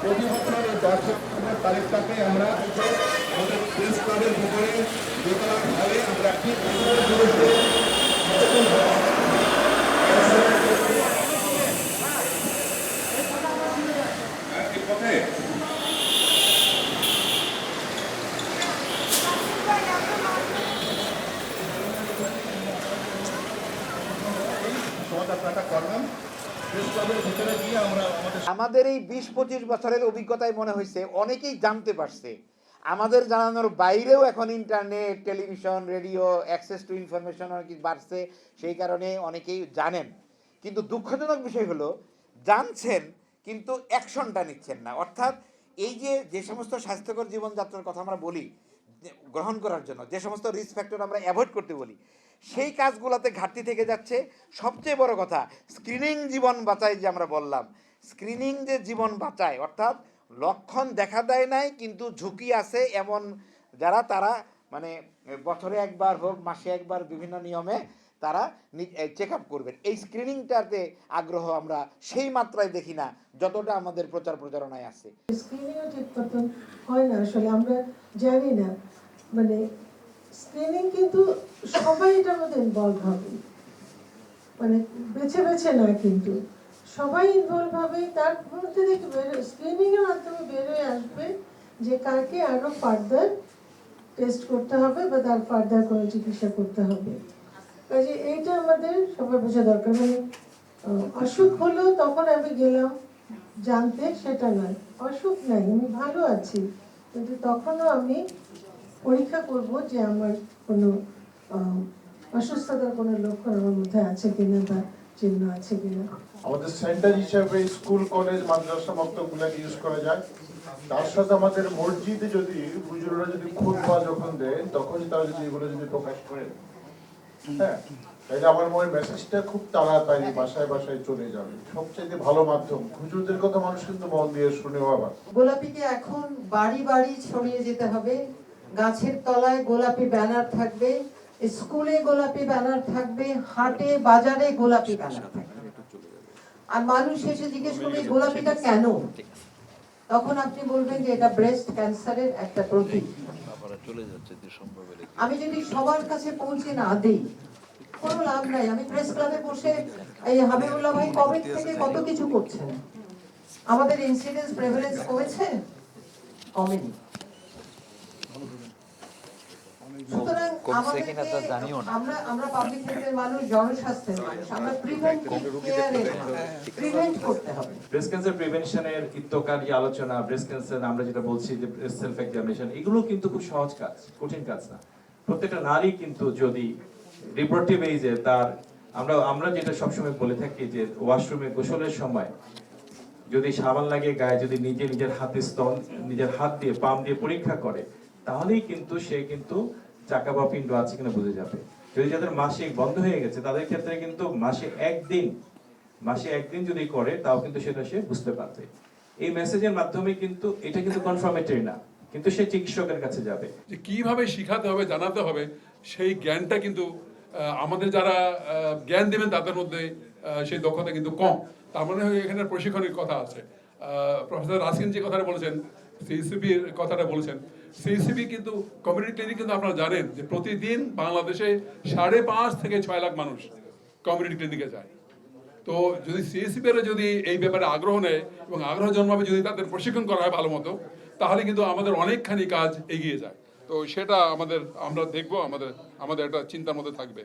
প্রতি বছর এই আমরা আমাদের প্রেস ক্লাবের ভিতরে দোতলা হলে আমরা আমাদের এই বিশ পঁচিশ বছরের অভিজ্ঞতায় মনে হয়েছে, অনেকেই জানতে পারছে। আমাদের জানানোর বাইরেও এখন internet, television, radio access to information অনেক বাড়ছে, সেই কারণে অনেকেই জানেন। কিন্তু দুঃখজনক বিষয় হলো, জানছেন কিন্তু অ্যাকশনটা নিচ্ছেন না। অর্থাৎ এই যে যে সমস্ত স্বাস্থ্যকর জীবনযাত্রার কথা আমরা বলি গ্রহণ করার জন্য, যে সমস্ত রিস্ক ফ্যাক্টর আমরা অ্যাভয়েড করতে বলি, সেই কাজগুলোতে ঘাটতি থেকে যাচ্ছে। সবচেয়ে বড় কথা স্ক্রিনিং জীবন বাঁচায় যে আমরা বললাম। স্ক্রিনিং যে জীবন বাঁচায়, অর্থাৎ লক্ষণ দেখা দেয় নাই, কিন্তু ঝুঁকি আছে এমন যারা, তারা মানে বছরে একবার হোক, মাসে একবার বিভিন্ন নিয়মে তারা চেক আপ করবেন। এই স্ক্রিনিংটাতে আগ্রহ আমরা সেই মাত্রায় দেখি না, যতটা আমাদের প্রচার প্রচারণায় আছে। স্ক্রিনিংও ঠিক হয় না, আসলে আমরা জানি না। মানে স্ক্রিনিং কিন্তু সবাই এটার মধ্যে ইনভলভ হবে। মানে বেছে বেছে না কিন্তু। সবাই ইনভলভ হবে, তার মধ্যে দেখবে স্ক্রিনিং এর মাধ্যমে বেরোয় আসবে যে কাকে আরও ফার্দার টেস্ট করতে হবে বা তার ফার্দার কোনো চিকিৎসা করতে হবে। কাজে এইটা আমাদের সবার বোঝা দরকার। মানে অসুখ হলো তখন আমি গেলাম জানতে, সেটা নয়। অসুখ নাই, আমি ভালো আছি। কিন্তু তখনও আমি পরীক্ষা করব যে আমার কোনো অসুস্থতার কোনো লক্ষণ আমার মধ্যে আছে কিনা বা চিহ্ন আছে কিনা। আমাদের সেন্টার হিসাবে স্কুল কলেজ মাদ্রাসা মক্তবগুলোকে ইউজ করা যায়। তার সাথে আমাদের মসজিদে যদি হুজুররা যদি খুদ বা যখন দেয় তখন তারা যদি এগুলো যদি প্রকাশ করেন। হ্যাঁ? আমার মনে হয় মেসেজটা খুব তাড়াতাড়ি বাসায় বাসায় চলে যাবে। সবচেয়ে ভালো মাধ্যম। হুজুরদের কথা মানুষ কিন্তু মন দিয়ে শুনেও আবার। গোলাপিকে এখন বাড়ি বাড়ি ছড়িয়ে যেতে হবে। গাছের তলায় গোলাপি ব্যানার থাকবে, স্কুলে গোলাপি ব্যানার থাকবে, হাটে, বাজারে গোলাপি ব্যানার থাকবে। আর মানুষ এসে জিজ্ঞেস করবে গোলাপিটা কেন? তখন আপনি বলবেন যে এটা ব্রেস্ট ক্যান্সারের একটা প্রতীক। আমি যদি সবার কাছে পৌঁছে না দিই, কোনো লাভ নাই। আমি প্রেস ক্লাবে বসে এই হাবিবুল্লাহ ভাই কবে থেকে কত কিছু করছেন? আমাদের ইনসিডেন্স প্রেভারেন্স কমেছে? কমেনি। সুতরাং আমাদেরকে আমরা আমরা পাবলিক হেলথের মানুষ জনস্বাস্থ্যের মানুষ আমরা প্রিভেন্ট করতে হবে। ব্রেস্ট ক্যান্সার প্রিভেনশনের ইত্যকারী আলোচনা ব্রেস্ট ক্যান্সার আমরা যেটা বলছি যে সেলফ এক্সামিনেশন এগুলো কিন্তু খুব সহজ কাজ কঠিন কাজ না। প্রত্যেকটা নারী কিন্তু যদি রিপ্রোডাক্টিভ তার আমরা আমরা যেটা সবসময় বলে থাকি যে ওয়াশরুমে গোসলের সময় যদি সাবান লাগে গায়ে যদি নিজে নিজের হাতে স্তন নিজের হাত দিয়ে পাম দিয়ে পরীক্ষা করে তাহলেই কিন্তু সে কিন্তু চাকা বা পিণ্ড আছে কিনা বুঝে যাবে। যদি যাদের মাসিক বন্ধ হয়ে গেছে, তাদের ক্ষেত্রে কিন্তু মাসে একদিন মাসে একদিন যদি করে, তাও কিন্তু সেটা সে বুঝতে পারবে। এই মেসেজের মাধ্যমে কিন্তু এটা কিন্তু কনফার্মেটরি না, কিন্তু সে চিকিৎসকের কাছে যাবে। যে কীভাবে শিখাতে হবে, জানাতে হবে, সেই জ্ঞানটা কিন্তু আমাদের যারা জ্ঞান দেবেন, তাদের মধ্যে সেই দক্ষতা কিন্তু কম। তার মানে এখানে প্রশিক্ষণের কথা আছে। প্রফেসর রাসিন যে কথাটা বলেছেন সিসিবির কথাটা বলেছেন সিসিবি কিন্তু কমিউনিটি ক্লিনিক কিন্তু আপনারা জানেন যে প্রতিদিন বাংলাদেশে সাড়ে পাঁচ থেকে ছয় লাখ মানুষ কমিউনিটি ক্লিনিকে যায়। তো যদি সিএসিপি যদি এই ব্যাপারে আগ্রহ নেয় এবং আগ্রহ জন্মাবে যদি তাদের প্রশিক্ষণ করা হয় ভালো মতো, তাহলে কিন্তু আমাদের অনেকখানি কাজ এগিয়ে যায়। তো সেটা আমাদের, আমরা দেখব, আমাদের আমাদের একটা চিন্তার মধ্যে থাকবে।